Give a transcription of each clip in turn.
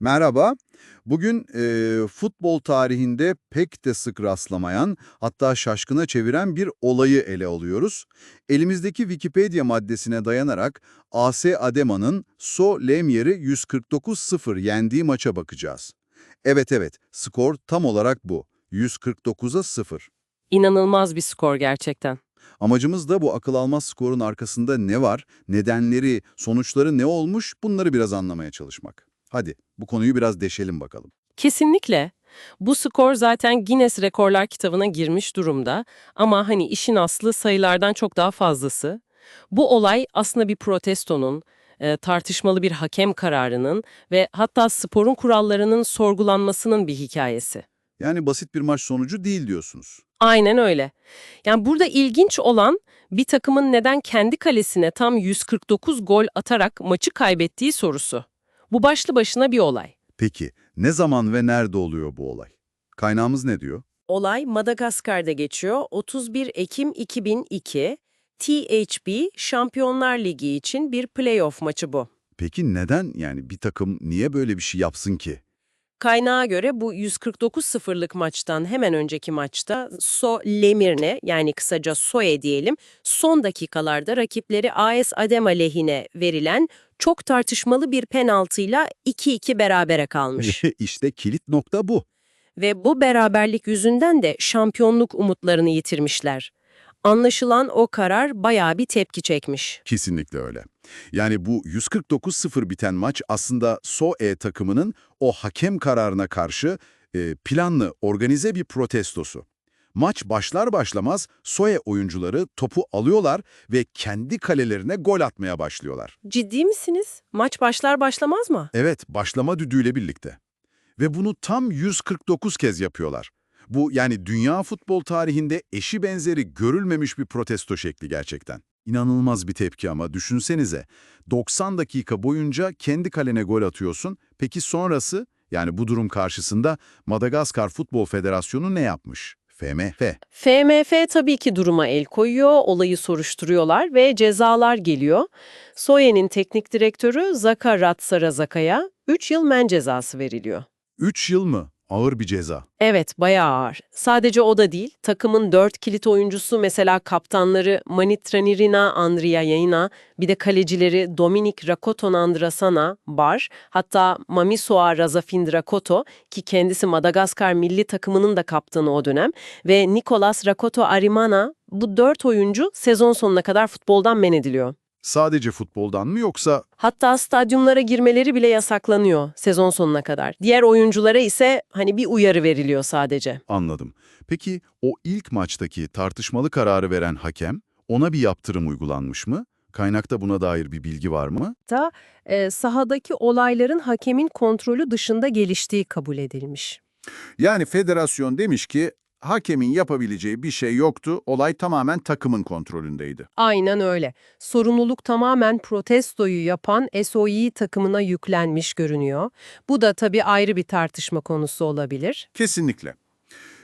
Merhaba. Bugün e, futbol tarihinde pek de sık rastlamayan, hatta şaşkına çeviren bir olayı ele alıyoruz. Elimizdeki Wikipedia maddesine dayanarak AS Adema'nın So Lemier'i 149-0 yendiği maça bakacağız. Evet evet, skor tam olarak bu. 149'a 0. İnanılmaz bir skor gerçekten. Amacımız da bu akıl almaz skorun arkasında ne var, nedenleri, sonuçları ne olmuş bunları biraz anlamaya çalışmak. Hadi bu konuyu biraz deşelim bakalım. Kesinlikle. Bu skor zaten Guinness Rekorlar kitabına girmiş durumda ama hani işin aslı sayılardan çok daha fazlası. Bu olay aslında bir protestonun, e, tartışmalı bir hakem kararının ve hatta sporun kurallarının sorgulanmasının bir hikayesi. Yani basit bir maç sonucu değil diyorsunuz. Aynen öyle. Yani burada ilginç olan bir takımın neden kendi kalesine tam 149 gol atarak maçı kaybettiği sorusu. Bu başlı başına bir olay. Peki ne zaman ve nerede oluyor bu olay? Kaynağımız ne diyor? Olay Madagaskar'da geçiyor. 31 Ekim 2002. THB Şampiyonlar Ligi için bir playoff maçı bu. Peki neden yani bir takım niye böyle bir şey yapsın ki? Kaynağa göre bu 149-0'lık maçtan hemen önceki maçta So Lemirne yani kısaca Soe diyelim son dakikalarda rakipleri AS Adema lehine verilen çok tartışmalı bir penaltıyla 2-2 berabere kalmış. işte kilit nokta bu. Ve bu beraberlik yüzünden de şampiyonluk umutlarını yitirmişler. Anlaşılan o karar bayağı bir tepki çekmiş. Kesinlikle öyle. Yani bu 149-0 biten maç aslında SOE takımının o hakem kararına karşı e, planlı, organize bir protestosu. Maç başlar başlamaz SOE oyuncuları topu alıyorlar ve kendi kalelerine gol atmaya başlıyorlar. Ciddi misiniz? Maç başlar başlamaz mı? Evet, başlama düdüğüyle birlikte. Ve bunu tam 149 kez yapıyorlar. Bu yani dünya futbol tarihinde eşi benzeri görülmemiş bir protesto şekli gerçekten. İnanılmaz bir tepki ama düşünsenize. 90 dakika boyunca kendi kalene gol atıyorsun. Peki sonrası? Yani bu durum karşısında Madagaskar Futbol Federasyonu ne yapmış? FMF. FMF tabii ki duruma el koyuyor, olayı soruşturuyorlar ve cezalar geliyor. Soye'nin teknik direktörü Zaka Ratsarazaka'ya 3 yıl men cezası veriliyor. 3 yıl mı? Ağır bir ceza. Evet, bayağı ağır. Sadece o da değil, takımın dört kilit oyuncusu mesela kaptanları Manitranirina Andriyaina, bir de kalecileri Dominik Rakoton Andrasana, Bar, hatta Mamisoa Razafin Rakoto ki kendisi Madagaskar milli takımının da kaptanı o dönem ve Nicolas Rakoto Arimana, bu dört oyuncu sezon sonuna kadar futboldan men ediliyor. Sadece futboldan mı yoksa Hatta stadyumlara girmeleri bile yasaklanıyor sezon sonuna kadar. Diğer oyunculara ise hani bir uyarı veriliyor sadece. Anladım. Peki o ilk maçtaki tartışmalı kararı veren hakem, ona bir yaptırım uygulanmış mı? Kaynakta buna dair bir bilgi var mı? da e, sahadaki olayların hakemin kontrolü dışında geliştiği kabul edilmiş. Yani federasyon demiş ki hakemin yapabileceği bir şey yoktu, olay tamamen takımın kontrolündeydi. Aynen öyle. Sorumluluk tamamen protestoyu yapan SOE takımına yüklenmiş görünüyor. Bu da tabii ayrı bir tartışma konusu olabilir. Kesinlikle.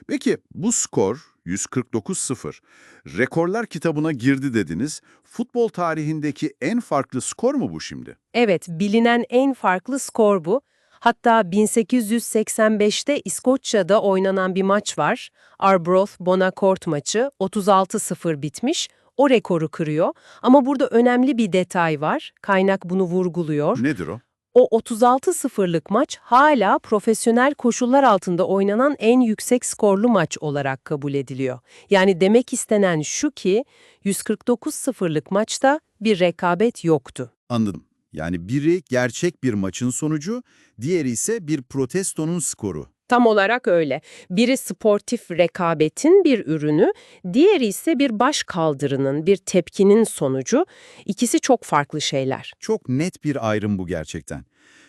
Peki bu skor 149-0 rekorlar kitabına girdi dediniz. Futbol tarihindeki en farklı skor mu bu şimdi? Evet, bilinen en farklı skor bu. Hatta 1885'te İskoçya'da oynanan bir maç var. Arbroath Bonacourt maçı 36-0 bitmiş. O rekoru kırıyor. Ama burada önemli bir detay var. Kaynak bunu vurguluyor. Nedir o? O 36-0'lık maç hala profesyonel koşullar altında oynanan en yüksek skorlu maç olarak kabul ediliyor. Yani demek istenen şu ki 149-0'lık maçta bir rekabet yoktu. Anladım. Yani biri gerçek bir maçın sonucu, diğeri ise bir protestonun skoru. Tam olarak öyle. Biri sportif rekabetin bir ürünü, diğeri ise bir baş kaldırının, bir tepkinin sonucu. İkisi çok farklı şeyler. Çok net bir ayrım bu gerçekten.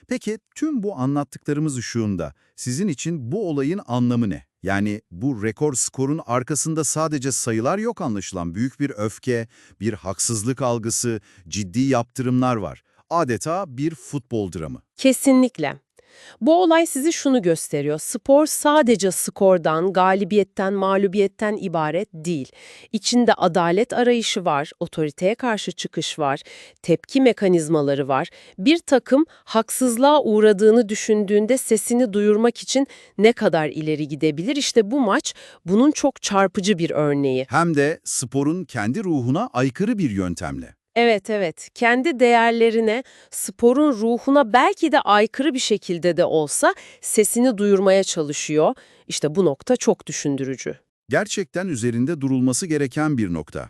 Peki tüm bu anlattıklarımız ışığında sizin için bu olayın anlamı ne? Yani bu rekor skorun arkasında sadece sayılar yok anlaşılan. Büyük bir öfke, bir haksızlık algısı, ciddi yaptırımlar var. Adeta bir futbol dramı. Kesinlikle. Bu olay sizi şunu gösteriyor. Spor sadece skordan, galibiyetten, mağlubiyetten ibaret değil. İçinde adalet arayışı var, otoriteye karşı çıkış var, tepki mekanizmaları var. Bir takım haksızlığa uğradığını düşündüğünde sesini duyurmak için ne kadar ileri gidebilir? İşte bu maç bunun çok çarpıcı bir örneği. Hem de sporun kendi ruhuna aykırı bir yöntemle. Evet evet, kendi değerlerine, sporun ruhuna belki de aykırı bir şekilde de olsa sesini duyurmaya çalışıyor. İşte bu nokta çok düşündürücü. Gerçekten üzerinde durulması gereken bir nokta.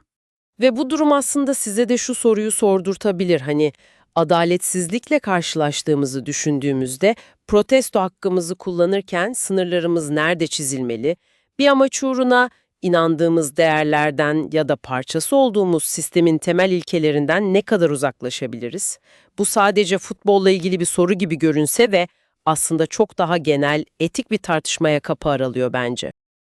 Ve bu durum aslında size de şu soruyu sordurtabilir. Hani adaletsizlikle karşılaştığımızı düşündüğümüzde protesto hakkımızı kullanırken sınırlarımız nerede çizilmeli? Bir amaç uğruna inandığımız değerlerden ya da parçası olduğumuz sistemin temel ilkelerinden ne kadar uzaklaşabiliriz? Bu sadece futbolla ilgili bir soru gibi görünse de aslında çok daha genel, etik bir tartışmaya kapı aralıyor bence.